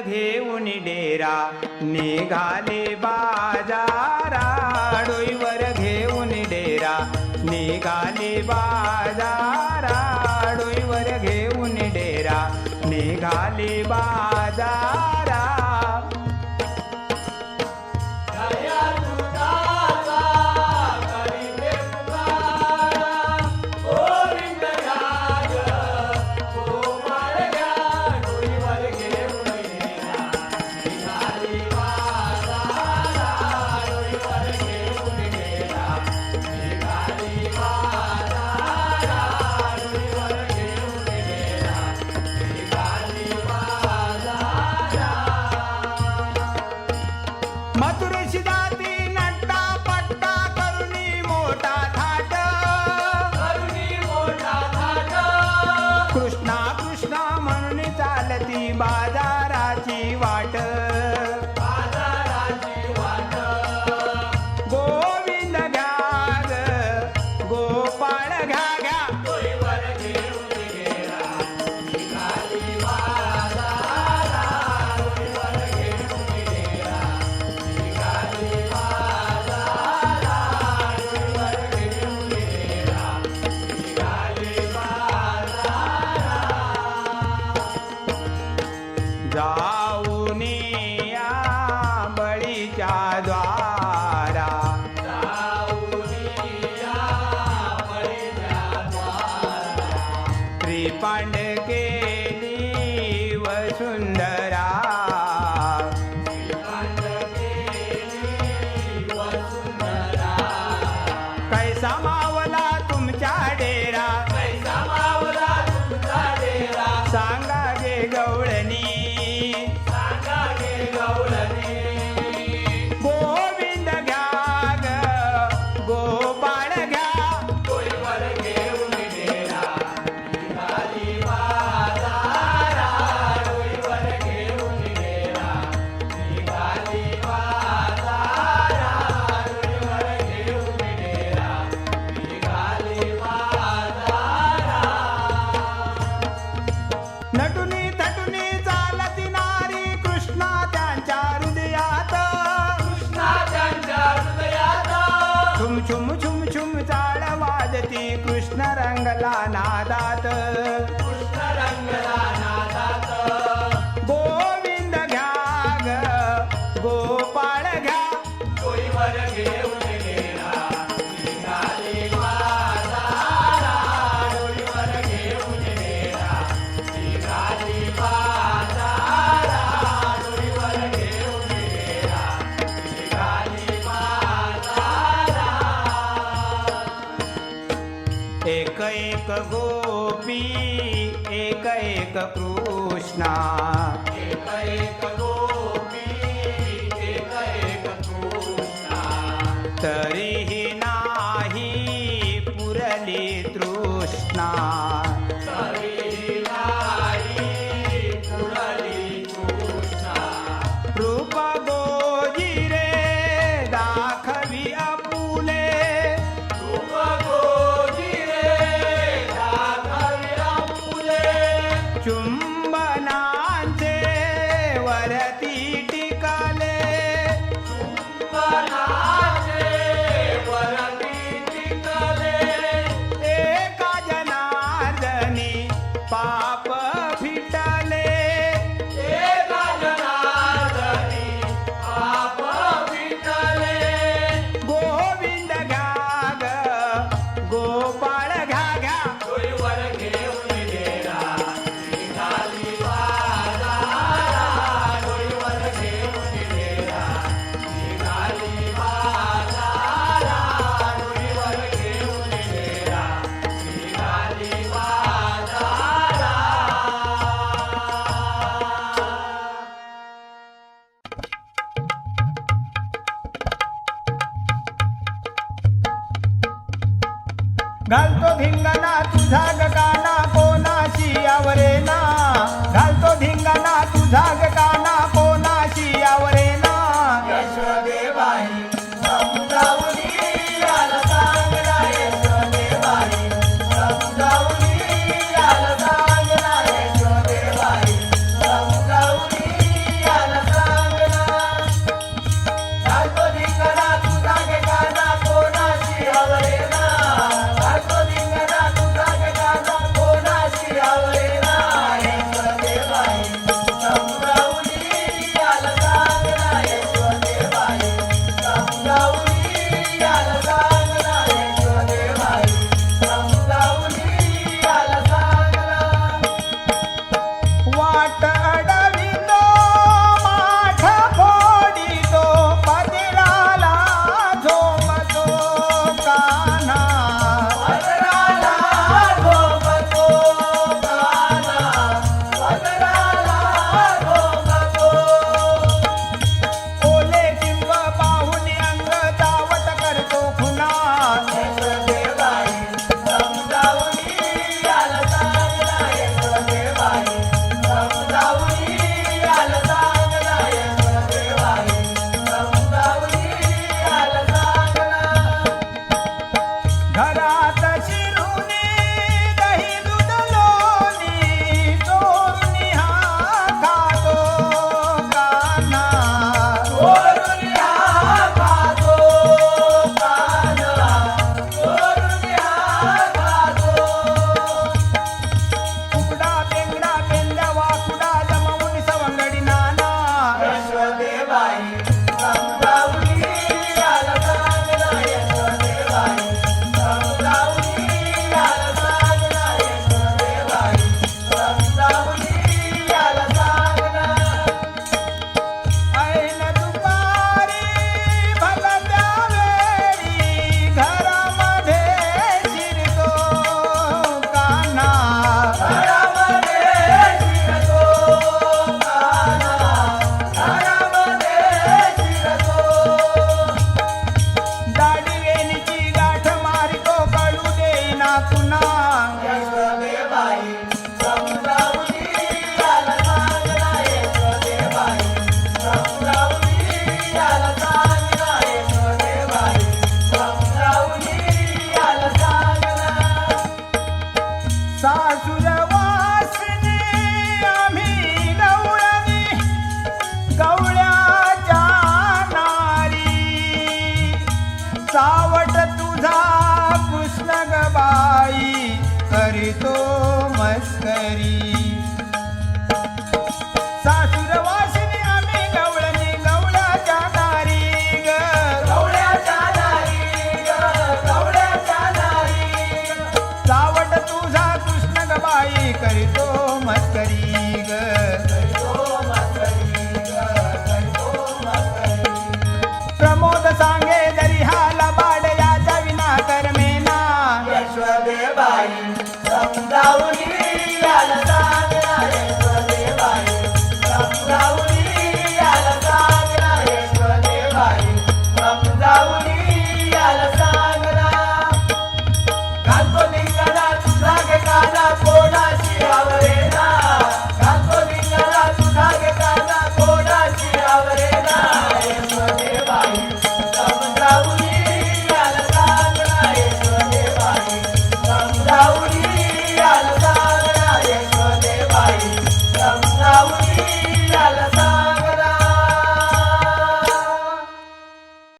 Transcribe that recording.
घेऊन डेरा निघाले बाजारा डोईवर घेऊन डेरा निघाले बा பாண்டே એક ગોપી એક એક કૃષ્ણા એક એક ગોપી એક એક કૃષ્ણા તરી भिंगना तुझा गगा